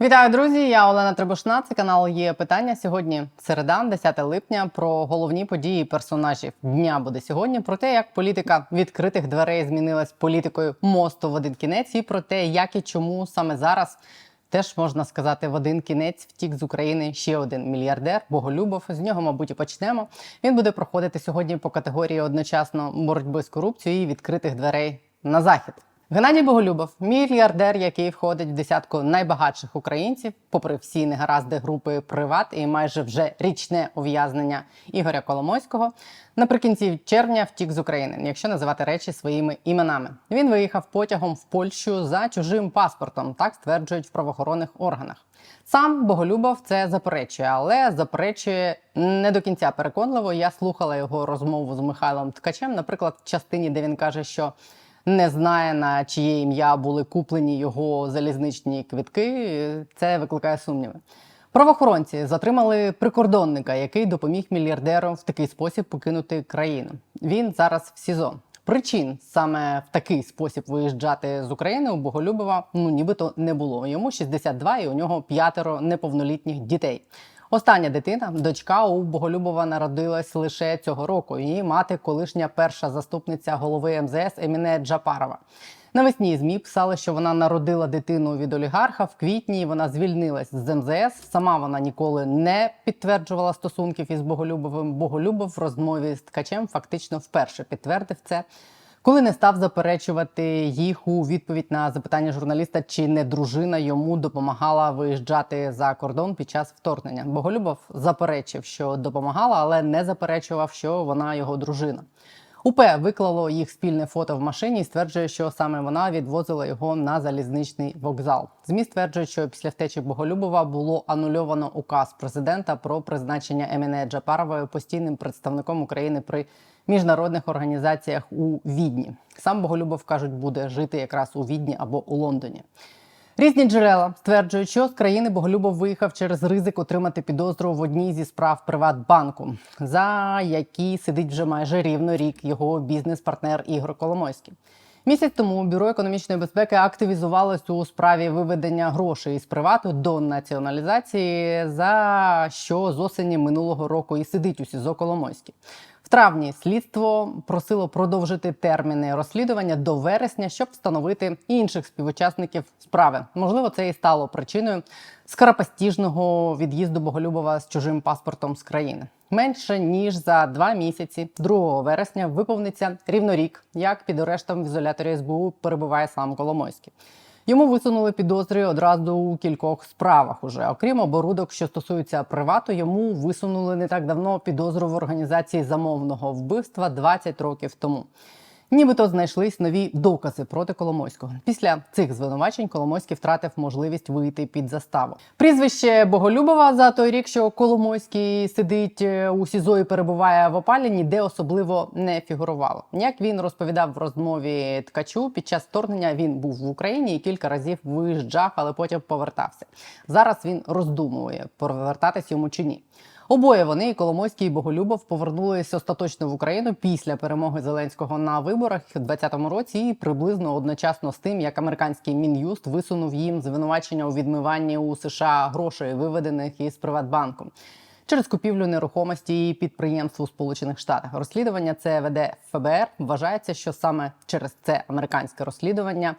Вітаю, друзі! Я Олена Требушна. Це канал є питання. Сьогодні середа, 10 липня. Про головні події персонажів дня буде сьогодні. Про те, як політика відкритих дверей змінилась політикою мосту в один кінець, і про те, як і чому саме зараз теж можна сказати в один кінець втік з України ще один мільярдер Боголюбов. З нього, мабуть, і почнемо. Він буде проходити сьогодні по категорії одночасно боротьби з корупцією і відкритих дверей на захід. Геннадій Боголюбов, мільярдер, який входить в десятку найбагатших українців, попри всі негаразди групи Приват і майже вже річне ув'язнення Ігоря Коломойського. Наприкінці червня втік з України, якщо називати речі своїми іменами. Він виїхав потягом в Польщу за чужим паспортом, так стверджують в правоохоронних органах. Сам Боголюбов це заперечує, але заперечує не до кінця переконливо. Я слухала його розмову з Михайлом Ткачем, наприклад, в частині, де він каже, що не знає на чиє ім'я були куплені його залізничні квитки. Це викликає сумніви. Правоохоронці затримали прикордонника, який допоміг мільярдерам в такий спосіб покинути країну. Він зараз в СІЗО. Причин саме в такий спосіб виїжджати з України у Боголюбова ну нібито не було. Йому 62 і у нього п'ятеро неповнолітніх дітей. Остання дитина, дочка у Боголюбова, народилась лише цього року. Її мати, колишня перша заступниця голови МЗС Еміне Джапарова. Навесні ЗМІ писали, що вона народила дитину від олігарха в квітні. Вона звільнилась з МЗС. Сама вона ніколи не підтверджувала стосунків із Боголюбовим. Боголюбов в розмові з ткачем фактично вперше підтвердив це. Коли не став заперечувати їх у відповідь на запитання журналіста, чи не дружина йому допомагала виїжджати за кордон під час вторгнення. Боголюбов заперечив, що допомагала, але не заперечував, що вона його дружина. УП виклало їх спільне фото в машині і стверджує, що саме вона відвозила його на залізничний вокзал. ЗМІ стверджують, що після втечі Боголюбова було анульовано указ президента про призначення Еміне Джапарової постійним представником України при міжнародних організаціях у Відні. Сам Боголюбов кажуть, буде жити якраз у Відні або у Лондоні. Різні джерела стверджують, що з країни Боголюбов виїхав через ризик отримати підозру в одній зі справ Приватбанку, за які сидить вже майже рівно рік його бізнес-партнер Ігор Коломойський. Місяць тому бюро економічної безпеки активізувалось у справі виведення грошей із привату до націоналізації, за що з осені минулого року і сидить у СІЗО Коломойський. В травні слідство просило продовжити терміни розслідування до вересня, щоб встановити інших співучасників справи. Можливо, це і стало причиною скоропостіжного від'їзду Боголюбова з чужим паспортом з країни. Менше ніж за два місяці, 2 вересня, виповниться рівно рік, як під арештом в ізоляторі СБУ перебуває сам Коломойський. Йому висунули підозри одразу у кількох справах. Уже окрім оборудок, що стосуються привату, йому висунули не так давно підозру в організації замовного вбивства 20 років тому. Нібито знайшлись нові докази проти Коломойського. Після цих звинувачень Коломойський втратив можливість вийти під заставу. Прізвище Боголюбова за той рік, що Коломойський сидить е, у СІЗО і перебуває в опалі, ніде особливо не фігурувало. Як він розповідав в розмові ткачу, під час вторгнення він був в Україні і кілька разів виїжджав, але потім повертався. Зараз він роздумує, повертатись йому чи ні. Обоє вони, і Коломойський і Боголюбов, повернулись остаточно в Україну після перемоги Зеленського на виборах у 2020 році, і приблизно одночасно з тим, як американський мін'юст висунув їм звинувачення у відмиванні у США грошей, виведених із Приватбанку. Через купівлю нерухомості і підприємств у Сполучених Штатах розслідування це веде ФБР. Вважається, що саме через це американське розслідування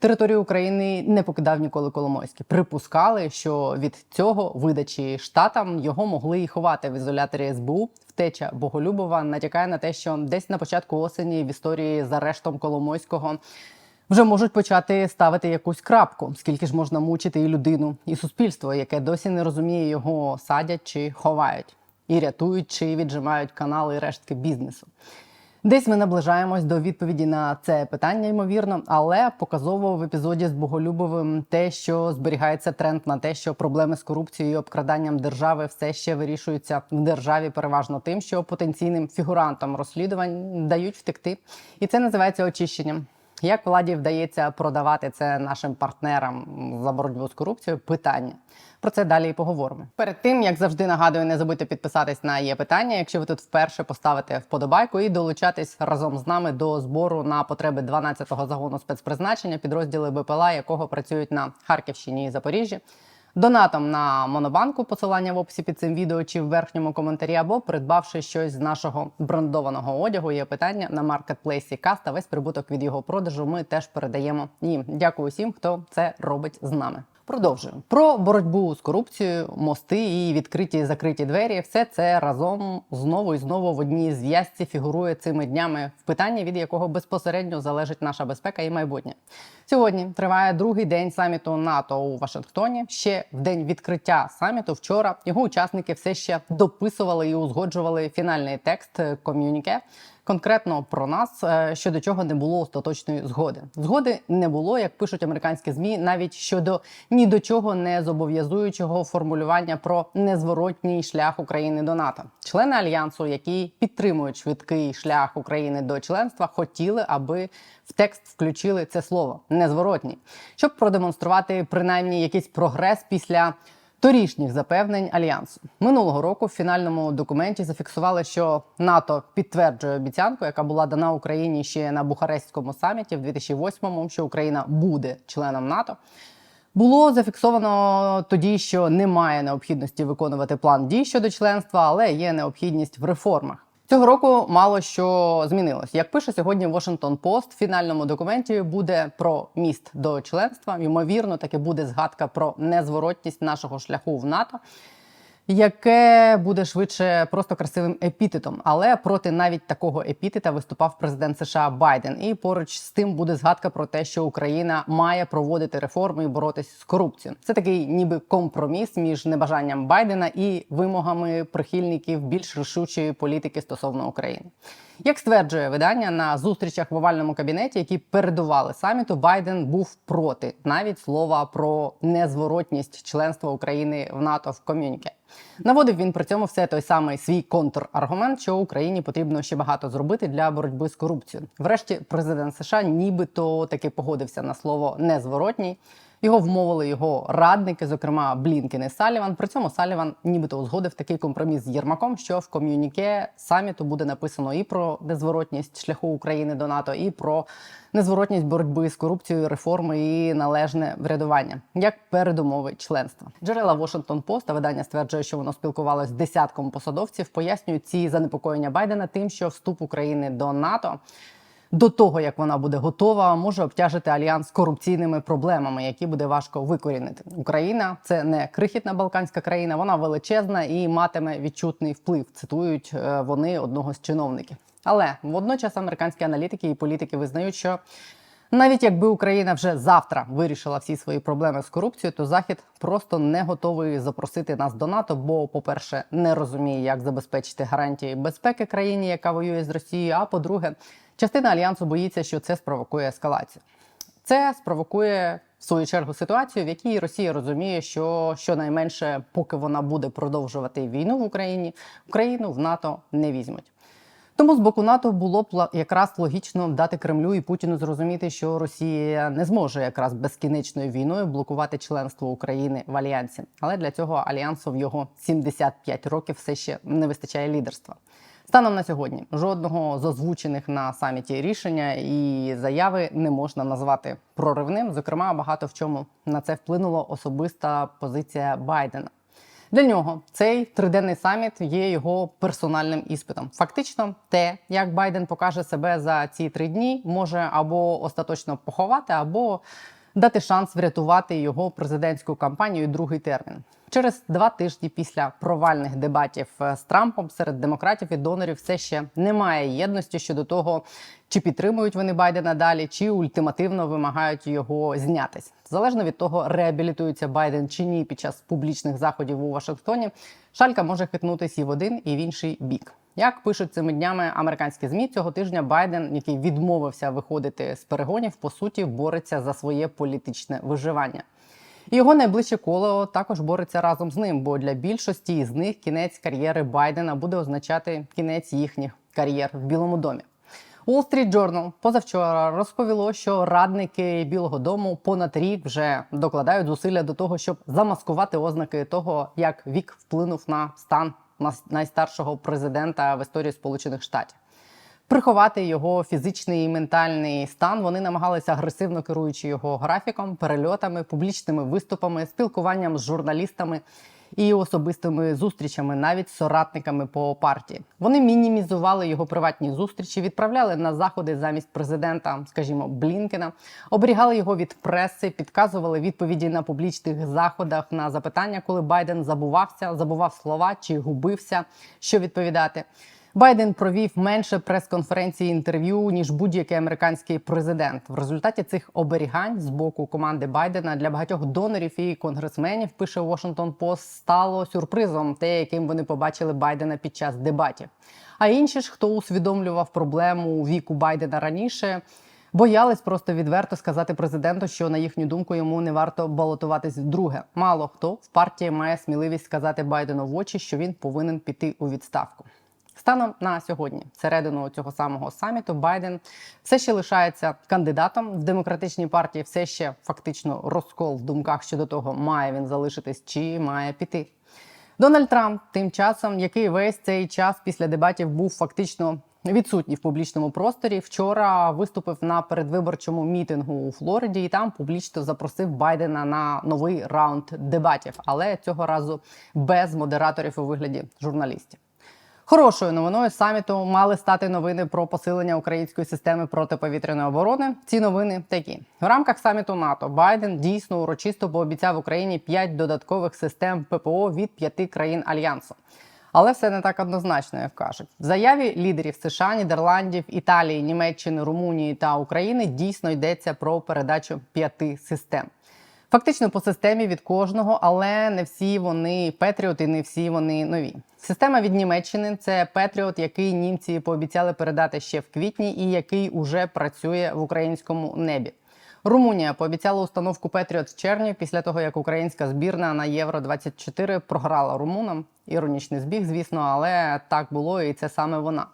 територію України не покидав ніколи Коломойський. Припускали, що від цього видачі штатам його могли і ховати в ізоляторі СБУ. Втеча Боголюбова натякає на те, що десь на початку осені в історії з арештом Коломойського. Вже можуть почати ставити якусь крапку, скільки ж можна мучити і людину, і суспільство, яке досі не розуміє його садять чи ховають, і рятують чи віджимають канали і рештки бізнесу. Десь ми наближаємось до відповіді на це питання, ймовірно, але показово в епізоді з Боголюбовим те, що зберігається тренд на те, що проблеми з корупцією і обкраданням держави все ще вирішуються в державі, переважно тим, що потенційним фігурантам розслідувань дають втекти, і це називається очищенням. Як владі вдається продавати це нашим партнерам за боротьбу з корупцією? Питання про це далі і поговоримо. Перед тим як завжди нагадую, не забудьте підписатись на є питання. Якщо ви тут вперше поставите вподобайку і долучатись разом з нами до збору на потреби 12-го загону спецпризначення, підрозділи БПЛА, якого працюють на Харківщині і Запоріжжі. Донатом на Монобанку, посилання в описі під цим відео чи в верхньому коментарі, або придбавши щось з нашого брендованого одягу. Є питання на маркетплейсі Каста. Весь прибуток від його продажу ми теж передаємо їм. Дякую всім, хто це робить з нами. Продовжуємо про боротьбу з корупцією, мости і відкриті закриті двері. Все це разом знову і знову в одній зв'язці фігурує цими днями в питанні, від якого безпосередньо залежить наша безпека і майбутнє. Сьогодні триває другий день саміту НАТО у Вашингтоні. Ще в день відкриття саміту. Вчора його учасники все ще дописували і узгоджували фінальний текст ком'юніке. Конкретно про нас, е, щодо чого не було остаточної згоди. Згоди не було, як пишуть американські змі, навіть щодо ні до чого не зобов'язуючого формулювання про незворотній шлях України до НАТО. Члени альянсу, які підтримують швидкий шлях України до членства, хотіли, аби в текст включили це слово незворотній, щоб продемонструвати принаймні якийсь прогрес після. Торішніх запевнень альянсу минулого року в фінальному документі зафіксували, що НАТО підтверджує обіцянку, яка була дана Україні ще на Бухарестському саміті в 2008-му, що Україна буде членом НАТО. Було зафіксовано тоді, що немає необхідності виконувати план дій щодо членства, але є необхідність в реформах. Цього року мало що змінилось. Як пише сьогодні Washington Post, в фінальному документі буде про міст до членства. Ймовірно, таки буде згадка про незворотність нашого шляху в НАТО. Яке буде швидше просто красивим епітетом, але проти навіть такого епітета виступав президент США Байден. І поруч з тим буде згадка про те, що Україна має проводити реформи і боротись з корупцією. Це такий, ніби компроміс між небажанням Байдена і вимогами прихильників більш рішучої політики стосовно України. Як стверджує видання на зустрічах в овальному кабінеті, які передували саміту, Байден був проти навіть слова про незворотність членства України в НАТО в ком'юніке. Наводив він при цьому все той самий свій контраргумент, що Україні потрібно ще багато зробити для боротьби з корупцією. Врешті, президент США нібито таки погодився на слово незворотній. Його вмовили його радники, зокрема Блінкен і Саліван. При цьому Саліван нібито узгодив такий компроміс з Єрмаком, що в ком'юніке саміту буде написано і про незворотність шляху України до НАТО, і про незворотність боротьби з корупцією, реформи і належне врядування як передумови членства. Джерела Washington Post видання стверджує, що воно спілкувалось з десятком посадовців. Пояснюють ці занепокоєння Байдена тим, що вступ України до НАТО до того, як вона буде готова, може обтяжити альянс корупційними проблемами, які буде важко викорінити. Україна це не крихітна балканська країна, вона величезна і матиме відчутний вплив. Цитують е, вони одного з чиновників. Але водночас американські аналітики і політики визнають, що навіть якби Україна вже завтра вирішила всі свої проблеми з корупцією, то захід просто не готовий запросити нас до НАТО, бо, по-перше, не розуміє, як забезпечити гарантії безпеки країні, яка воює з Росією. А по-друге, частина альянсу боїться, що це спровокує ескалацію. Це спровокує в свою чергу ситуацію, в якій Росія розуміє, що щонайменше, поки вона буде продовжувати війну в Україні, Україну в НАТО не візьмуть. Тому з боку НАТО було б якраз логічно дати Кремлю і Путіну зрозуміти, що Росія не зможе якраз безкінечною війною блокувати членство України в альянсі. Але для цього альянсу в його 75 років все ще не вистачає лідерства. Станом на сьогодні жодного з озвучених на саміті рішення і заяви не можна назвати проривним. Зокрема, багато в чому на це вплинула особиста позиція Байдена. Для нього цей триденний саміт є його персональним іспитом. Фактично, те, як Байден покаже себе за ці три дні, може або остаточно поховати, або дати шанс врятувати його президентську кампанію другий термін. Через два тижні після провальних дебатів е, з Трампом серед демократів і донорів все ще немає єдності щодо того, чи підтримують вони Байдена далі, чи ультимативно вимагають його знятись. Залежно від того, реабілітується Байден чи ні під час публічних заходів у Вашингтоні. Шалька може хитнутись і в один, і в інший бік. Як пишуть цими днями американські змі цього тижня, Байден, який відмовився виходити з перегонів, по суті бореться за своє політичне виживання. Його найближче коло також бореться разом з ним, бо для більшості з них кінець кар'єри Байдена буде означати кінець їхніх кар'єр в Білому домі. Wall Street Journal позавчора розповіло, що радники Білого Дому понад рік вже докладають зусилля до того, щоб замаскувати ознаки того, як вік вплинув на стан найстаршого президента в історії Сполучених Штатів. Приховати його фізичний і ментальний стан вони намагалися агресивно керуючи його графіком, перельотами, публічними виступами, спілкуванням з журналістами і особистими зустрічами, навіть соратниками по партії. Вони мінімізували його приватні зустрічі, відправляли на заходи замість президента, скажімо, Блінкена, оберігали його від преси, підказували відповіді на публічних заходах на запитання, коли Байден забувався, забував слова чи губився, що відповідати. Байден провів менше прес-конференцій інтерв'ю ніж будь-який американський президент. В результаті цих оберігань з боку команди Байдена для багатьох донорів і конгресменів пише Washington Post, стало сюрпризом, те, яким вони побачили Байдена під час дебатів. А інші ж, хто усвідомлював проблему віку Байдена раніше. Боялись просто відверто сказати президенту, що на їхню думку йому не варто балотуватись вдруге. Мало хто в партії має сміливість сказати Байдену в очі, що він повинен піти у відставку. Станом на сьогодні, середину цього самого саміту, Байден все ще лишається кандидатом в демократичній партії. Все ще фактично розкол в думках щодо того, має він залишитись чи має піти. Дональд Трамп тим часом, який весь цей час після дебатів був фактично відсутній в публічному просторі, вчора виступив на передвиборчому мітингу у Флориді і там публічно запросив Байдена на новий раунд дебатів, але цього разу без модераторів у вигляді журналістів. Хорошою новиною саміту мали стати новини про посилення української системи протиповітряної оборони. Ці новини такі в рамках саміту НАТО Байден дійсно урочисто пообіцяв Україні 5 додаткових систем ППО від п'яти країн альянсу. Але все не так однозначно, як кажуть. В заяві лідерів США, Нідерландів, Італії, Німеччини, Румунії та України дійсно йдеться про передачу п'яти систем. Фактично по системі від кожного, але не всі вони Петріот і не всі вони нові. Система від Німеччини це Петріот, який німці пообіцяли передати ще в квітні, і який уже працює в українському небі. Румунія пообіцяла установку Петріот в червні після того, як українська збірна на Євро 24 програла румунам. Іронічний збіг, звісно, але так було, і це саме вона.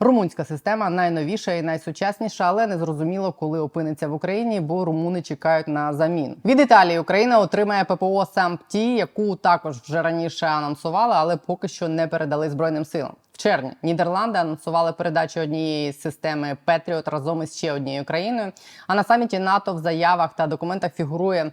Румунська система найновіша і найсучасніша, але не зрозуміло, коли опиниться в Україні, бо румуни чекають на замін. Від Італії Україна отримає ППО САМПТІ, яку також вже раніше анонсували, але поки що не передали збройним силам. В червні Нідерланди анонсували передачу однієї системи Петріот разом із ще однією країною. А на саміті НАТО в заявах та документах фігурує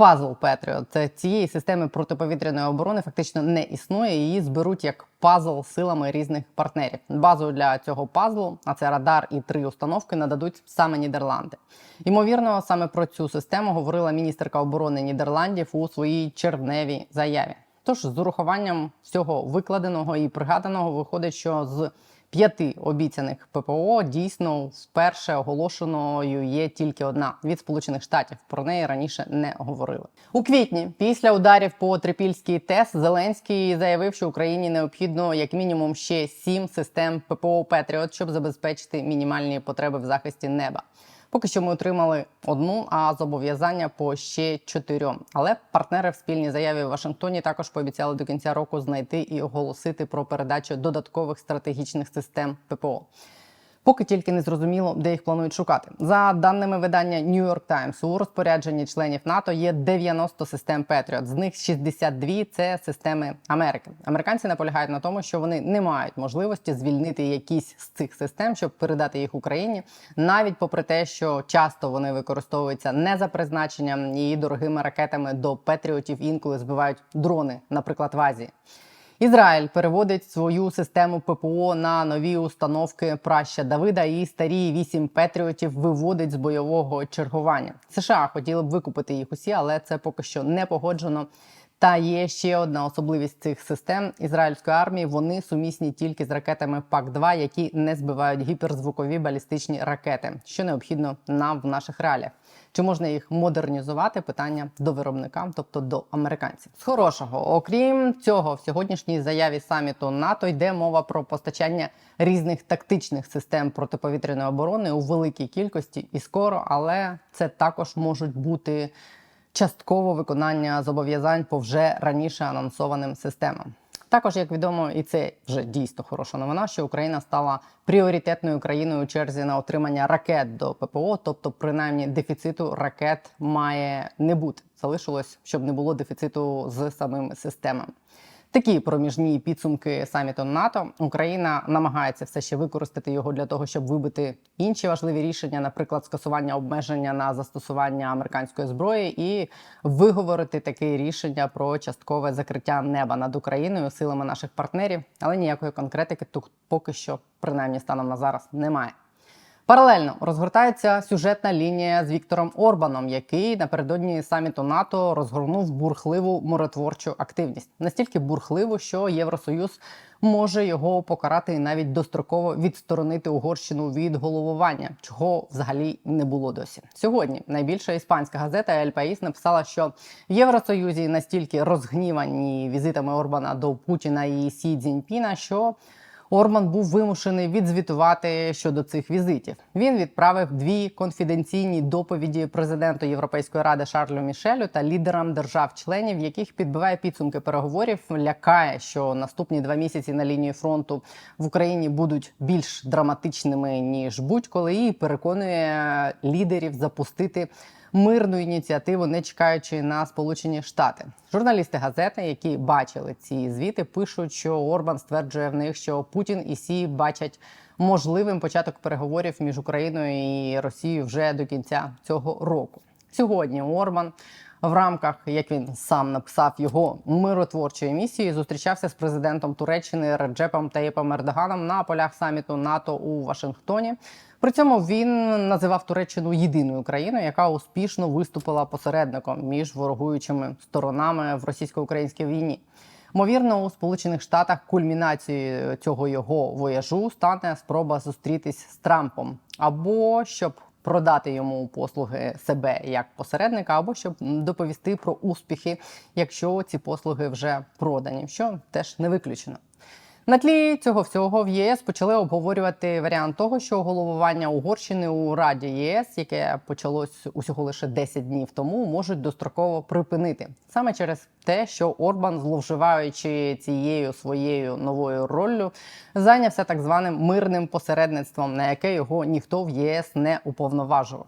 пазл Петріот. Цієї системи протиповітряної оборони фактично не існує. Її зберуть як пазл силами різних партнерів. Базою для цього пазлу, а це радар і три установки, нададуть саме Нідерланди. Ймовірно, саме про цю систему говорила міністерка оборони Нідерландів у своїй червневій заяві. Тож з урахуванням всього викладеного і пригаданого виходить, що з п'яти обіцяних ППО дійсно вперше оголошеною є тільки одна від Сполучених Штатів. Про неї раніше не говорили у квітні. Після ударів по Трипільській ТЕС Зеленський заявив, що Україні необхідно як мінімум ще сім систем ППО Петріот, щоб забезпечити мінімальні потреби в захисті неба. Поки що ми отримали одну, а зобов'язання по ще чотирьом. Але партнери в спільній заяві в Вашингтоні також пообіцяли до кінця року знайти і оголосити про передачу додаткових стратегічних систем ППО. Поки тільки не зрозуміло, де їх планують шукати. За даними видання New York Times, у розпорядженні членів НАТО є 90 систем Patriot, з них 62 – це системи Америки. Американці наполягають на тому, що вони не мають можливості звільнити якісь з цих систем, щоб передати їх Україні, навіть попри те, що часто вони використовуються не за призначенням і дорогими ракетами до Петріотів інколи збивають дрони, наприклад, в Азії. Ізраїль переводить свою систему ППО на нові установки праща Давида і старі вісім петріотів виводить з бойового чергування. США хотіли б викупити їх усі, але це поки що не погоджено. Та є ще одна особливість цих систем ізраїльської армії. Вони сумісні тільки з ракетами ПАК-2, які не збивають гіперзвукові балістичні ракети, що необхідно нам в наших реаліях. Чи можна їх модернізувати? Питання до виробника, тобто до американців. З хорошого, окрім цього, в сьогоднішній заяві саміту НАТО йде мова про постачання різних тактичних систем протиповітряної оборони у великій кількості і скоро, але це також можуть бути частково виконання зобов'язань по вже раніше анонсованим системам. Також, як відомо, і це вже дійсно хороша новина, що Україна стала пріоритетною країною у черзі на отримання ракет до ППО, тобто, принаймні, дефіциту ракет має не бути. Залишилось, щоб не було дефіциту з самими системами. Такі проміжні підсумки саміту НАТО. Україна намагається все ще використати його для того, щоб вибити інші важливі рішення, наприклад, скасування обмеження на застосування американської зброї, і виговорити таке рішення про часткове закриття неба над Україною силами наших партнерів, але ніякої конкретики тут поки що, принаймні станом на зараз, немає. Паралельно розгортається сюжетна лінія з Віктором Орбаном, який напередодні саміту НАТО розгорнув бурхливу миротворчу активність. Настільки бурхливу, що Євросоюз може його покарати і навіть достроково відсторонити Угорщину від головування, чого взагалі не було досі. Сьогодні найбільша іспанська газета Ель Паїс написала, що в Євросоюзі настільки розгнівані візитами Орбана до Путіна і Сі Цзіньпіна, що Орман був вимушений відзвітувати щодо цих візитів. Він відправив дві конфіденційні доповіді президенту Європейської ради Шарлю Мішелю та лідерам держав-членів, яких підбиває підсумки переговорів. Лякає, що наступні два місяці на лінії фронту в Україні будуть більш драматичними ніж будь-коли, і переконує лідерів запустити мирну ініціативу, не чекаючи на Сполучені Штати. Журналісти газети, які бачили ці звіти, пишуть, що Орбан стверджує в них, що Путін і Сі бачать можливим початок переговорів між Україною і Росією вже до кінця цього року. Сьогодні Орбан. В рамках, як він сам написав його миротворчої місії, зустрічався з президентом Туреччини Реджепом Таїпом Ердоганом на полях саміту НАТО у Вашингтоні. При цьому він називав Туреччину єдиною країною, яка успішно виступила посередником між ворогуючими сторонами в російсько-українській війні. Ймовірно, у Сполучених Штатах кульмінацією цього його вояжу стане спроба зустрітись з Трампом або щоб продати йому послуги себе як посередника, або щоб доповісти про успіхи, якщо ці послуги вже продані, що теж не виключено. На тлі цього всього в ЄС почали обговорювати варіант того, що головування Угорщини у Раді ЄС, яке почалось усього лише 10 днів тому, можуть достроково припинити саме через те, що Орбан, зловживаючи цією своєю новою роллю, зайнявся так званим мирним посередництвом, на яке його ніхто в ЄС не уповноважував.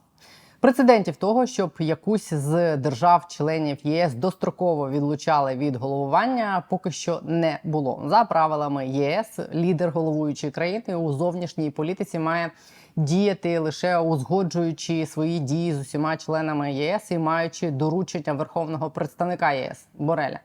Прецедентів того, щоб якусь з держав-членів ЄС достроково відлучали від головування, поки що не було. За правилами ЄС, лідер головуючої країни у зовнішній політиці має діяти лише узгоджуючи свої дії з усіма членами ЄС і маючи доручення верховного представника ЄС Бореля.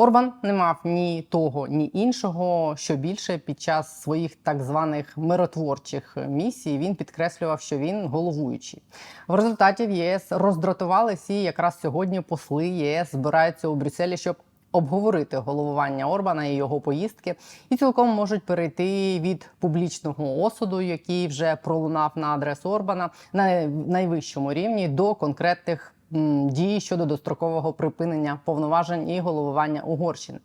Орбан не мав ні того, ні іншого. Що більше під час своїх так званих миротворчих місій він підкреслював, що він головуючий. В результаті в ЄС роздратувалися і якраз сьогодні посли ЄС збираються у Брюсселі, щоб обговорити головування Орбана і його поїздки, і цілком можуть перейти від публічного осуду, який вже пролунав на адресу Орбана на найвищому рівні, до конкретних дії щодо дострокового припинення повноважень і головування Угорщини.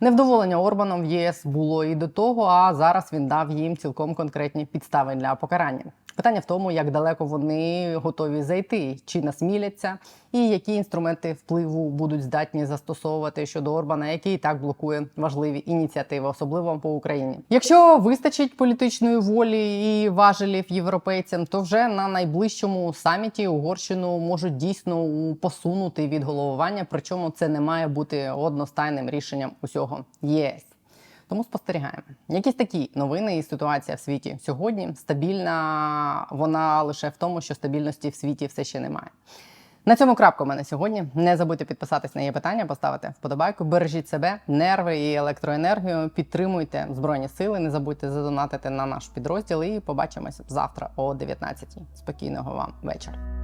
Невдоволення Орбаном в ЄС було і до того, а зараз він дав їм цілком конкретні підстави для покарання. Питання в тому, як далеко вони готові зайти, чи насміляться, і які інструменти впливу будуть здатні застосовувати щодо Орбана, який так блокує важливі ініціативи, особливо по Україні. Якщо вистачить політичної волі і важелів європейцям, то вже на найближчому саміті Угорщину можуть дійсно посунути від головування. Причому це не має бути одностайним рішенням усього ЄС. Тому спостерігаємо. Якісь такі новини і ситуація в світі сьогодні стабільна. Вона лише в тому, що стабільності в світі все ще немає. На цьому крапка у мене сьогодні. Не забудьте підписатись на її питання, поставити вподобайку. Бережіть себе, нерви і електроенергію. Підтримуйте збройні сили. Не забудьте задонатити на наш підрозділ. І побачимось завтра о 19 Спокійного вам вечора.